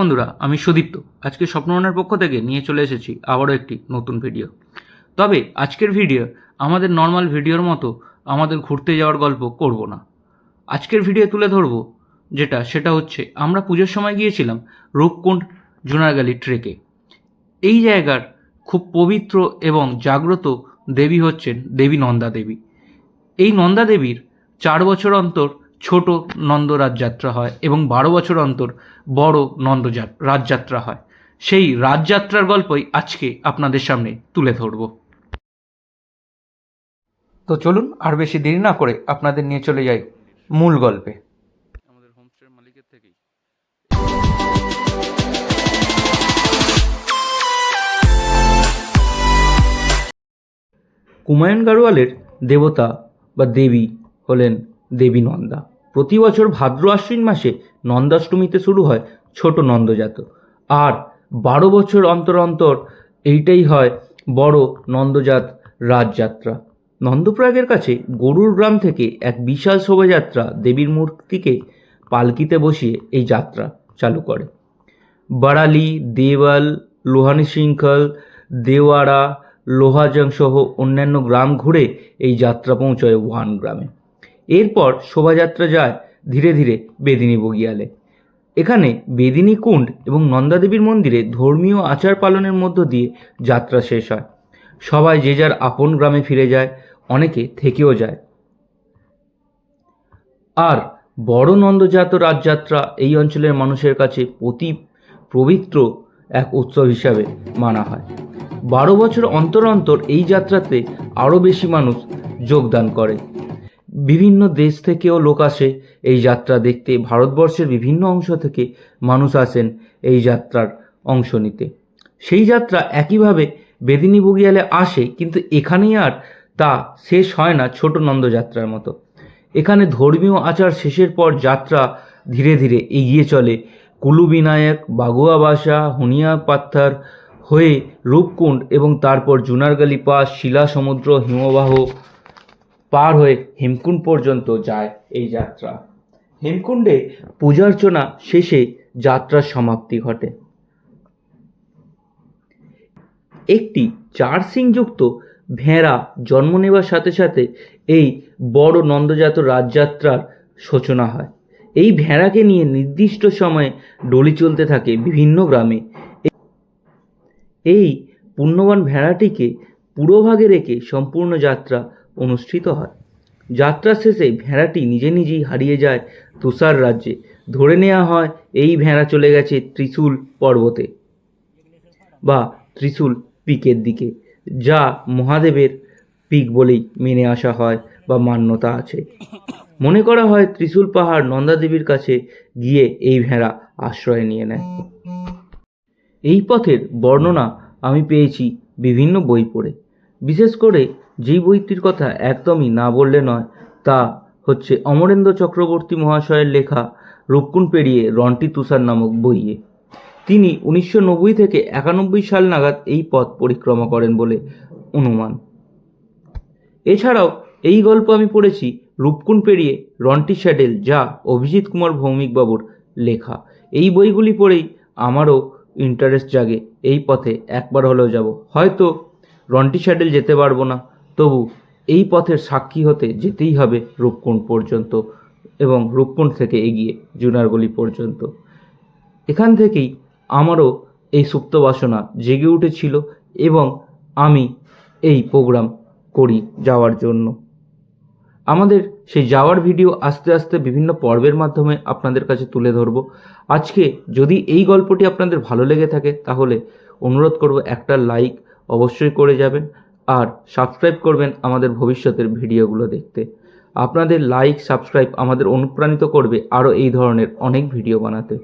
বন্ধুরা, আমি সুদীপ্ত। আজকে স্বপ্নবনের পক্ষ থেকে নিয়ে চলে এসেছি আবারও একটি নতুন ভিডিও। তবে আজকের ভিডিও আমাদের নর্মাল ভিডিওর মতো আমাদের ঘুরতে যাওয়ার গল্প করব না। আজকের ভিডিও তুলে ধরব যেটা, সেটা হচ্ছে আমরা পুজোর সময় গিয়েছিলাম রূপকুণ্ড জুনারগালি ট্রেকে এই জায়গার খুব পবিত্র এবং জাগ্রত দেবী হচ্ছেন দেবী নন্দা দেবী। এই নন্দা দেবীর চার বছর অন্তর ছোট নন্দ রাজযাত্রা হয় এবং বারো বছর অন্তর বড় নন্দ রাজযাত্রা হয়। সেই রাজযাত্রার গল্পই আজকে আপনাদের সামনে তুলে ধরব। তো চলুন আর বেশি দেরি না করে আপনাদের নিয়ে চলে যাই মূল গল্পে। আমাদের হোমস্টের মালিকের থেকেই। কুমায়ুন গাড়োয়ালের দেবতা বা দেবী হলেন দেবী নন্দা। প্রতি বছর ভাদ্র আশ্বিন মাসে নন্দাষ্টমীতে শুরু হয় ছোট নন্দজাত। আর বারো বছর অন্তর অন্তর এইটাই হয় বড় নন্দজাত রাজযাত্রা। নন্দপ্রয়াগের কাছে গরুর গ্রাম থেকে এক বিশাল শোভাযাত্রা দেবীর মূর্তিকে পালকিতে বসিয়ে এই যাত্রা চালু করে। বারালি দেওয়াল, লোহানি শৃঙ্খল, দেওয়াড়া লোহাজং সহ অন্যান্য গ্রাম ঘুরে এই যাত্রা পৌঁছয় ওয়ান গ্রামে। এরপর শোভাযাত্রা যায় ধীরে ধীরে বেদিনী বগিয়ালে। এখানে বেদিনী কুণ্ড এবং নন্দাদেবীর মন্দিরে ধর্মীয় আচার পালনের মধ্য দিয়ে যাত্রা শেষ হয়। সবাই যে যার আপন গ্রামে ফিরে যায়, অনেকে থেকেও যায়। আর বড় নন্দজাত রাজযাত্রা এই অঞ্চলের মানুষের কাছে অতি পবিত্র এক উৎসব হিসাবে মানা হয়। বারো বছর অন্তর অন্তর এই যাত্রাতে আরও বেশি মানুষ যোগদান করে। বিভিন্ন দেশ থেকেও লোক আসে এই যাত্রা দেখতে। ভারতবর্ষের বিভিন্ন অংশ থেকে মানুষ আসেন এই যাত্রার অংশ নিতে। সেই যাত্রা একইভাবে বেদিনী বগিয়ালে আসে, কিন্তু এখানেই আর তা শেষ হয় না ছোট নন্দ যাত্রার মতো। এখানে ধর্মীয় আচার শেষের পর যাত্রা ধীরে ধীরে এগিয়ে চলে। কুলু বিনায়ক বাগুয়া বাসা, হুনিয়া পাত্থার হয়ে রূপকুণ্ড এবং তারপর জুনারগালি পাস শিলা সমুদ্র হিমবাহ পার হয়ে হেমকুণ্ড পর্যন্ত যায় এই যাত্রা। হেমকুণ্ডে পূজার্চনা শেষে যাত্রার সমাপ্তি ঘটে। একটি চার সিংযুক্ত ভেড়া জন্ম নেবার সাথে সাথে এই বড় নন্দজাত রাজযাত্রার সূচনা হয়। এই ভেড়াকে নিয়ে নির্দিষ্ট সময়ে ডলি চলতে থাকে বিভিন্ন গ্রামে। এই পুণ্যবান ভেড়াটিকে পুরোভাগে রেখে সম্পূর্ণ যাত্রা অনুষ্ঠিত হয়। যাত্রা শেষে ভেড়াটি নিজে নিজেই হারিয়ে যায় তুষার রাজ্যে। ধরে নেওয়া হয় এই ভেড়া চলে গেছে ত্রিশূল পর্বতে বা ত্রিশূল পিকের দিকে, যা মহাদেবের পিক বলেই মেনে আসা হয় বা মান্যতা আছে। মনে করা হয় ত্রিশূল পাহাড় নন্দাদেবীর কাছে গিয়ে এই ভেড়া আশ্রয় নিয়ে নেয়। এই পথের বর্ণনা আমি পেয়েছি বিভিন্ন বই পড়ে। বিশেষ করে যেই বইটির কথা একদমই না বললে নয়। তা হচ্ছে অমরেন্দ্র চক্রবর্তী মহাশয়ের লেখা রূপকুণ পেরিয়ে রন্টি তুষার নামক বইয়ে। তিনি উনিশশো নব্বই থেকে একানব্বই সাল নাগাদ এই পথ পরিক্রমা করেন বলে অনুমান। এছাড়াও এই গল্প আমি পড়েছি রূপকুণ পেরিয়ে রন্টি স্যাডেল, যা অভিজিৎ কুমার ভৌমিকবাবুর লেখা। এই বইগুলি পড়েই আমারও ইন্টারেস্ট জাগে। এই পথে একবার হলেও যাব। হয়তো রন্টি স্যাডেল যেতে পারব না। তবু এই পথের সাক্ষী হতে যেতেই হবে রূপকুণ্ড পর্যন্ত এবং রূপকুণ্ড থেকে এগিয়ে জুনারগলি পর্যন্ত। এখান থেকেই আমারও এই সুপ্ত বাসনা জেগে উঠেছিল এবং আমি এই প্রোগ্রাম করি যাওয়ার জন্য। আমাদের সেই যাওয়ার ভিডিও আস্তে আস্তে বিভিন্ন পর্বের মাধ্যমে আপনাদের কাছে তুলে ধরব। আজকে যদি এই গল্পটি আপনাদের ভালো লেগে থাকে তাহলে অনুরোধ করব একটা লাইক অবশ্যই করে যাবেন। আর সাবস্ক্রাইব করবেন আমাদের ভবিষ্যতের ভিডিওগুলো দেখতে। আপনাদের লাইক, সাবস্ক্রাইব আমাদের অনুপ্রাণিত করবে আরও এই ধরনের অনেক ভিডিও বানাতে।